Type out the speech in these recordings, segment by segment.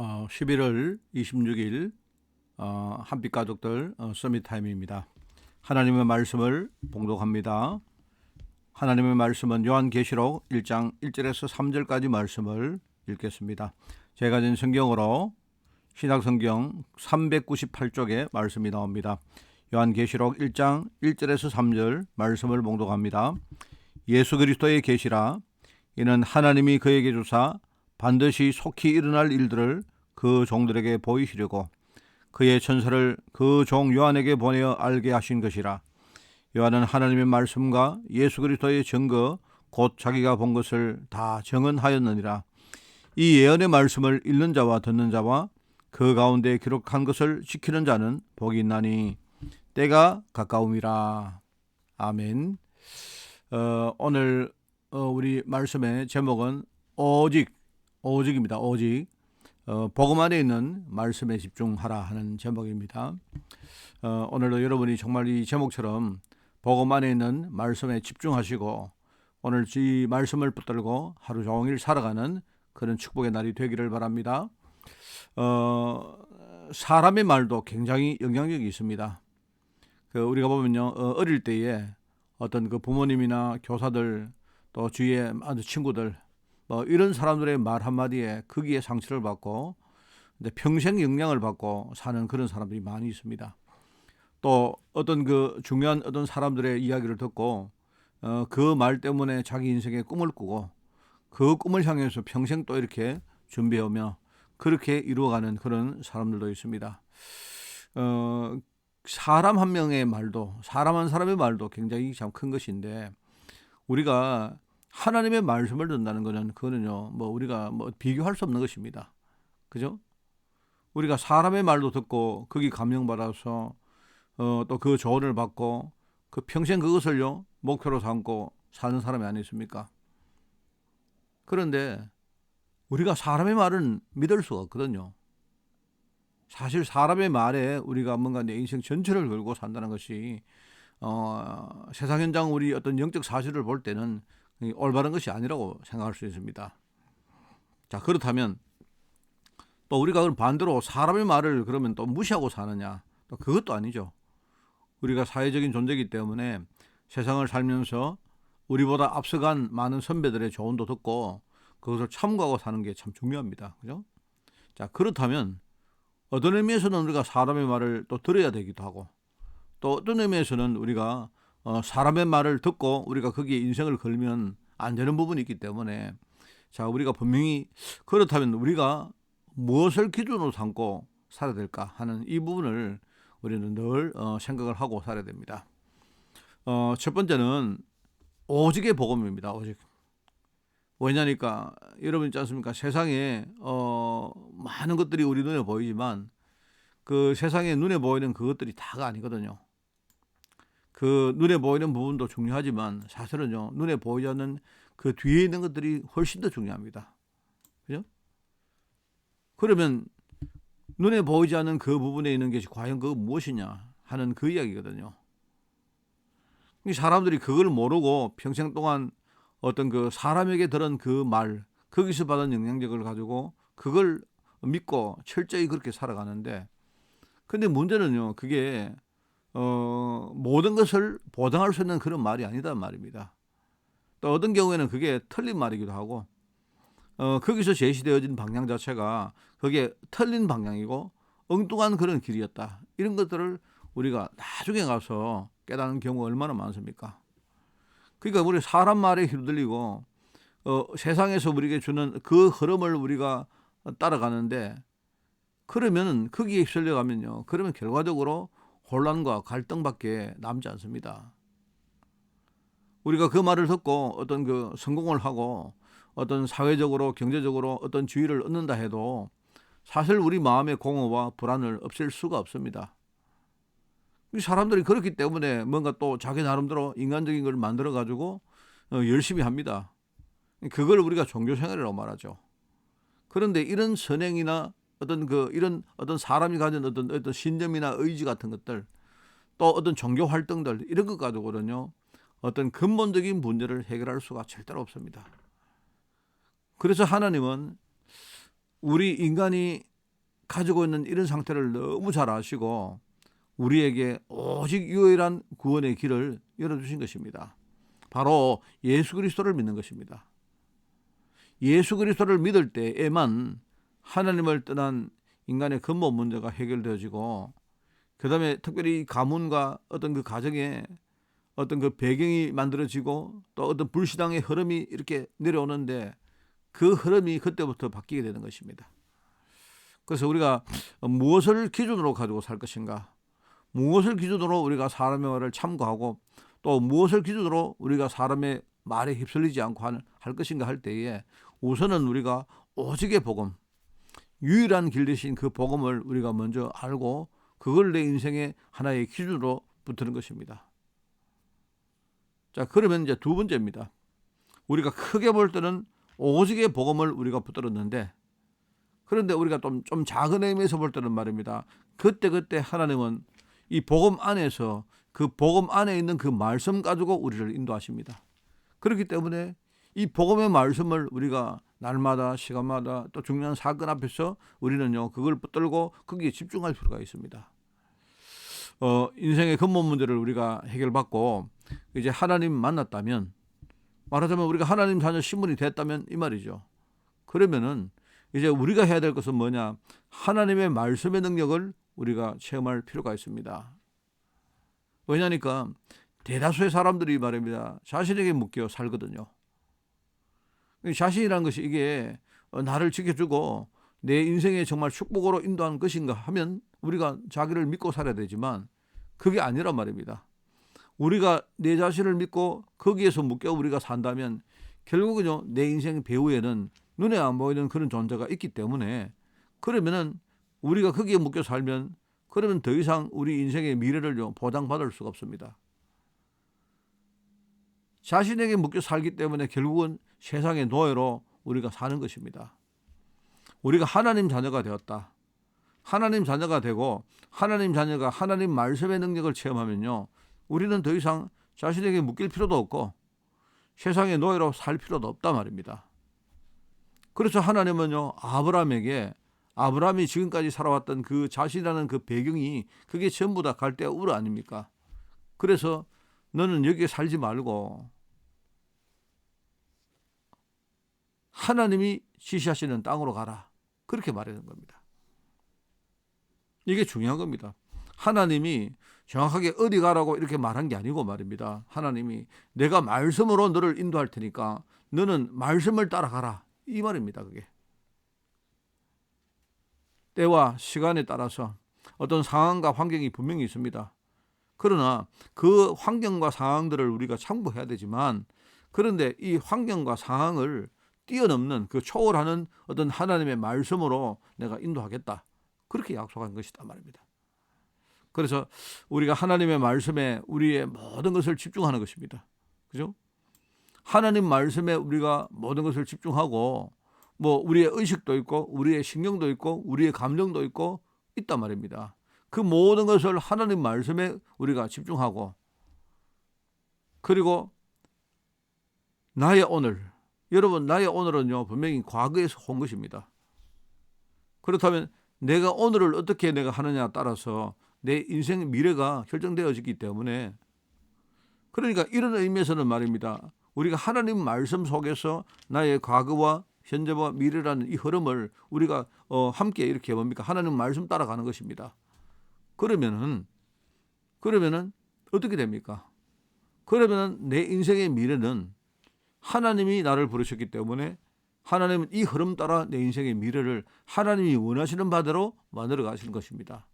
어, 11월 26일 어, 한빛 가족들 어, 서밋 타임입니다. 하나님의 말씀을 봉독합니다. 하나님의 말씀은 요한계시록 1장 1절에서 3절까지 말씀을 읽겠습니다. 제가 가진 성경으로 신약성경 398쪽에 말씀이 나옵니다. 요한계시록 1장 1절에서 3절 말씀을 봉독합니다. 예수 그리스도의 계시라 이는 하나님이 그에게 주사 반드시 속히 일어날 일들을 그 종들에게 보이시려고 그의 천사를 그 종 요한에게 보내어 알게 하신 것이라. 요한은 하나님의 말씀과 예수 그리스도의 증거 곧 자기가 본 것을 다 정언하였느니라. 이 예언의 말씀을 읽는 자와 듣는 자와 그 가운데 기록한 것을 지키는 자는 복이 있나니 때가 가까움이라. 아멘. 어, 오늘 어, 우리 말씀의 제목은 오직 오직입니다. 오직 어, 복음 안에 있는 말씀에 집중하라 하는 제목입니다. 어, 오늘도 여러분이 정말 이 제목처럼 복음 안에 있는 말씀에 집중하시고 오늘 이 말씀을 붙들고 하루 종일 살아가는 그런 축복의 날이 되기를 바랍니다. 어, 사람의 말도 굉장히 영향력이 있습니다. 그 우리가 보면요 어, 어릴 때에 어떤 그 부모님이나 교사들 또 주위의 아주 친구들 뭐 이런 사람들의 말 한마디에 거기에 상처를 받고 근데 평생 영향을 받고 사는 그런 사람들이 많이 있습니다. 또 어떤 그 중요한 어떤 사람들의 이야기를 듣고 어, 그 말 때문에 자기 인생의 꿈을 꾸고 그 꿈을 향해서 평생 또 이렇게 준비하며 그렇게 이루어가는 그런 사람들도 있습니다. 어, 사람 한 명의 말도 사람 한 사람의 말도 굉장히 참 큰 것인데 우리가 하나님의 말씀을 듣는다는 것은 그거는요, 뭐 우리가 뭐 비교할 수 없는 것입니다. 그죠? 우리가 사람의 말도 듣고 거기 감명받아서 어, 또 그 조언을 받고 그 평생 그것을요 목표로 삼고 사는 사람이 아니습니까? 그런데 우리가 사람의 말은 믿을 수가 없거든요. 사실 사람의 말에 우리가 뭔가 내 인생 전체를 걸고 산다는 것이 어, 세상 현장 우리 어떤 영적 사실을 볼 때는 올바른 것이 아니라고 생각할 수 있습니다. 자, 그렇다면 또 우리가 그럼 반대로 사람의 말을 그러면 또 무시하고 사느냐? 또 그것도 아니죠. 우리가 사회적인 존재이기 때문에 세상을 살면서 우리보다 앞서간 많은 선배들의 조언도 듣고 그것을 참고하고 사는 게 참 중요합니다. 그죠? 자, 그렇다면 어떤 의미에서는 우리가 사람의 말을 또 들어야 되기도 하고 또 어떤 의미에서는 우리가 어, 사람의 말을 듣고 우리가 거기에 인생을 걸면 안 되는 부분이 있기 때문에 자 우리가 분명히 그렇다면 우리가 무엇을 기준으로 삼고 살아야 될까 하는 이 부분을 우리는 늘 어, 생각을 하고 살아야 됩니다. 어, 첫 번째는 오직의 복음입니다. 오직. 왜냐니까 여러분 있지 않습니까? 세상에 어, 많은 것들이 우리 눈에 보이지만 그 세상에 눈에 보이는 그것들이 다가 아니거든요. 그 눈에 보이는 부분도 중요하지만 사실은요 눈에 보이지 않는 그 뒤에 있는 것들이 훨씬 더 중요합니다. 그죠? 그러면 눈에 보이지 않는 그 부분에 있는 것이 과연 그 무엇이냐 하는 그 이야기거든요. 사람들이 그걸 모르고 평생 동안 어떤 그 사람에게 들은 그 말, 거기서 받은 영향력을 가지고 그걸 믿고 철저히 그렇게 살아가는데 근데 문제는요, 그게 어, 모든 것을 보장할 수 있는 그런 말이 아니다 말입니다. 또 어떤 경우에는 그게 틀린 말이기도 하고 어, 거기서 제시되어진 방향 자체가 그게 틀린 방향이고 엉뚱한 그런 길이었다. 이런 것들을 우리가 나중에 가서 깨닫는 경우가 얼마나 많습니까? 그러니까 우리 사람 말에 휘둘리고 어, 세상에서 우리에게 주는 그 흐름을 우리가 따라가는데 그러면 거기에 휩쓸려 가면요. 그러면 결과적으로 혼란과 갈등밖에 남지 않습니다. 우리가 그 말을 듣고 어떤 그 성공을 하고 어떤 사회적으로 경제적으로 어떤 주의를 얻는다 해도 사실 우리 마음의 공허와 불안을 없앨 수가 없습니다. 사람들이 그렇기 때문에 뭔가 또 자기 나름대로 인간적인 걸 만들어 가지고 어, 열심히 합니다. 그걸 우리가 종교 생활이라고 말하죠. 그런데 이런 선행이나 어떤 그 이런 어떤 사람이 가진 어떤 어떤 신념이나 의지 같은 것들 또 어떤 종교 활동들 이런 것 가지고는요 어떤 근본적인 문제를 해결할 수가 절대로 없습니다. 그래서 하나님은 우리 인간이 가지고 있는 이런 상태를 너무 잘 아시고 우리에게 오직 유일한 구원의 길을 열어주신 것입니다. 바로 예수 그리스도를 믿는 것입니다. 예수 그리스도를 믿을 때에만 하나님을 떠난 인간의 근본 문제가 해결되어지고 그 다음에 특별히 가문과 어떤 그 가정에 어떤 그 배경이 만들어지고 또 어떤 불신앙의 흐름이 이렇게 내려오는데 그 흐름이 그때부터 바뀌게 되는 것입니다. 그래서 우리가 무엇을 기준으로 가지고 살 것인가? 무엇을 기준으로 우리가 사람의 말을 참고하고 또 무엇을 기준으로 우리가 사람의 말에 휩쓸리지 않고 할 것인가 할 때에 우선은 우리가 오직의 복음, 유일한 길 대신 그 복음을 우리가 먼저 알고 그걸 내 인생의 하나의 기준으로 붙드는 것입니다. 자, 그러면 이제 두 번째입니다. 우리가 크게 볼 때는 오직의 복음을 우리가 붙들었는데 그런데 우리가 좀, 좀 작은 의미에서 볼 때는 말입니다. 그때그때 하나님은 이 복음 안에서 그 복음 안에 있는 그 말씀 가지고 우리를 인도하십니다. 그렇기 때문에 이 복음의 말씀을 우리가 날마다 시간마다 또 중요한 사건 앞에서 우리는요 그걸 붙들고 거기에 집중할 필요가 있습니다. 어, 인생의 근본 문제를 우리가 해결받고 이제 하나님 만났다면 말하자면 우리가 하나님 자녀 신분이 됐다면 이 말이죠. 그러면은 이제 우리가 해야 될 것은 뭐냐? 하나님의 말씀의 능력을 우리가 체험할 필요가 있습니다. 왜냐니까 대다수의 사람들이 말입니다. 자신에게 묶여 살거든요. 자신이라는 것이 이게 나를 지켜주고 내 인생에 정말 축복으로 인도한 것인가 하면 우리가 자기를 믿고 살아야 되지만 그게 아니란 말입니다. 우리가 내 자신을 믿고 거기에서 묶여 우리가 산다면 결국은요 내 인생 배후에는 눈에 안 보이는 그런 존재가 있기 때문에 그러면은 우리가 거기에 묶여 살면 그러면 더 이상 우리 인생의 미래를 보장받을 수가 없습니다. 자신에게 묶여 살기 때문에 결국은 세상의 노예로 우리가 사는 것입니다. 우리가 하나님 자녀가 되었다. 하나님 자녀가 되고 하나님 자녀가 하나님 말씀의 능력을 체험하면요. 우리는 더 이상 자신에게 묶일 필요도 없고 세상의 노예로 살 필요도 없단 말입니다. 그래서 하나님은요. 아브라함에게 아브라함이 지금까지 살아왔던 그 자신이라는 그 배경이 그게 전부 다 갈대와 우르 아닙니까? 그래서 너는 여기에 살지 말고 하나님이 지시하시는 땅으로 가라. 그렇게 말하는 겁니다. 이게 중요한 겁니다. 하나님이 정확하게 어디 가라고 이렇게 말한 게 아니고 말입니다. 하나님이 내가 말씀으로 너를 인도할 테니까 너는 말씀을 따라가라. 이 말입니다. 그게. 때와 시간에 따라서 어떤 상황과 환경이 분명히 있습니다. 그러나 그 환경과 상황들을 우리가 참고해야 되지만 그런데 이 환경과 상황을 뛰어넘는 그 초월하는 어떤 하나님의 말씀으로 내가 인도하겠다. 그렇게 약속한 것이다 말입니다. 그래서 우리가 하나님의 말씀에 우리의 모든 것을 집중하는 것입니다. 그죠? 하나님 말씀에 우리가 모든 것을 집중하고 뭐 우리의 의식도 있고 우리의 신경도 있고 우리의 감정도 있고 있단 말입니다. 그 모든 것을 하나님 말씀에 우리가 집중하고 그리고 나의 오늘 여러분 나의 오늘은요 분명히 과거에 서 온 것입니다. 그렇다면 내가 오늘을 어떻게 내가 하느냐에 따라서 내 인생 미래가 결정되어지기 때문에 그러니까 이런 의미에서는 말입니다. 우리가 하나님 말씀 속에서 나의 과거와 현재와 미래라는 이 흐름을 우리가 어, 함께 이렇게 뭡니까 하나님 말씀 따라가는 것입니다. 그러면은 그러면은 어떻게 됩니까? 그러면은 내 인생의 미래는 하나님이 나를 부르셨기 때문에 하나님은 이 흐름 따라 내 인생의 미래를 하나님이 원하시는 바대로 만들어 가시는 것입니다.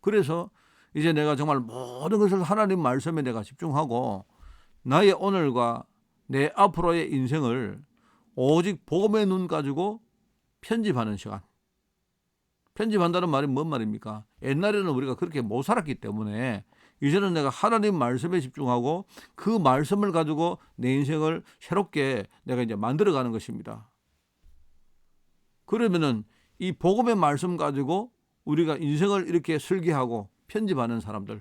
그래서 이제 내가 정말 모든 것을 하나님 말씀에 내가 집중하고 나의 오늘과 내 앞으로의 인생을 오직 복음의 눈 가지고 편집하는 시간. 편집한다는 말이 뭔 말입니까? 옛날에는 우리가 그렇게 못 살았기 때문에 이제는 내가 하나님 말씀에 집중하고 그 말씀을 가지고 내 인생을 새롭게 내가 이제 만들어 가는 것입니다. 그러면은 이 복음의 말씀 가지고 우리가 인생을 이렇게 설계하고 편집하는 사람들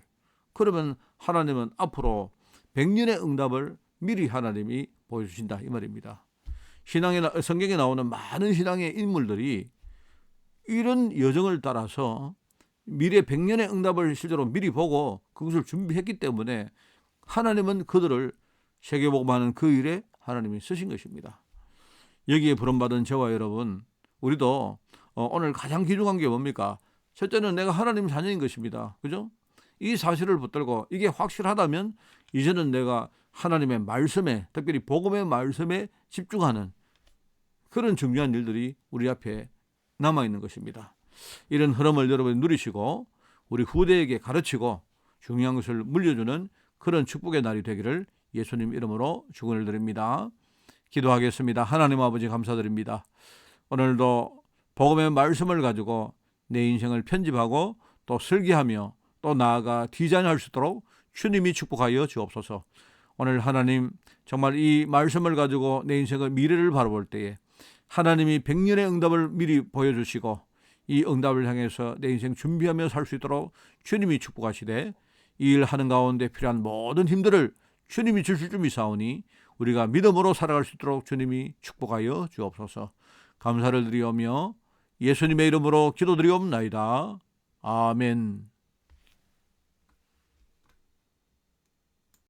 그러면 하나님은 앞으로 백년의 응답을 미리 하나님이 보여주신다 이 말입니다. 신앙에 성경에 나오는 많은 신앙의 인물들이 이런 여정을 따라서 미래 100년의 응답을 실제로 미리 보고 그것을 준비했기 때문에 하나님은 그들을 세계복음하는 그 일에 하나님이 쓰신 것입니다. 여기에 부름받은 저와 여러분, 우리도 어, 오늘 가장 귀중한 게 뭡니까? 첫째는 내가 하나님 자녀인 것입니다. 그죠? 이 사실을 붙들고 이게 확실하다면 이제는 내가 하나님의 말씀에 특별히 복음의 말씀에 집중하는 그런 중요한 일들이 우리 앞에 남아 있는 것입니다. 이런 흐름을 여러분이 누리시고 우리 후대에게 가르치고 중요한 것을 물려주는 그런 축복의 날이 되기를 예수님 이름으로 축원을 드립니다. 기도하겠습니다. 하나님 아버지 감사드립니다. 오늘도 복음의 말씀을 가지고 내 인생을 편집하고 또 설계하며 또 나아가 디자인할 수 있도록 주님이 축복하여 주옵소서. 오늘 하나님 정말 이 말씀을 가지고 내 인생의 미래를 바라볼 때에 하나님이 백년의 응답을 미리 보여주시고 이 응답을 향해서 내 인생 준비하며 살 수 있도록 주님이 축복하시되 이 일 하는 가운데 필요한 모든 힘들을 주님이 주실 줄 믿사오니 우리가 믿음으로 살아갈 수 있도록 주님이 축복하여 주옵소서. 감사를 드리오며 예수님의 이름으로 기도드리옵나이다. 아멘.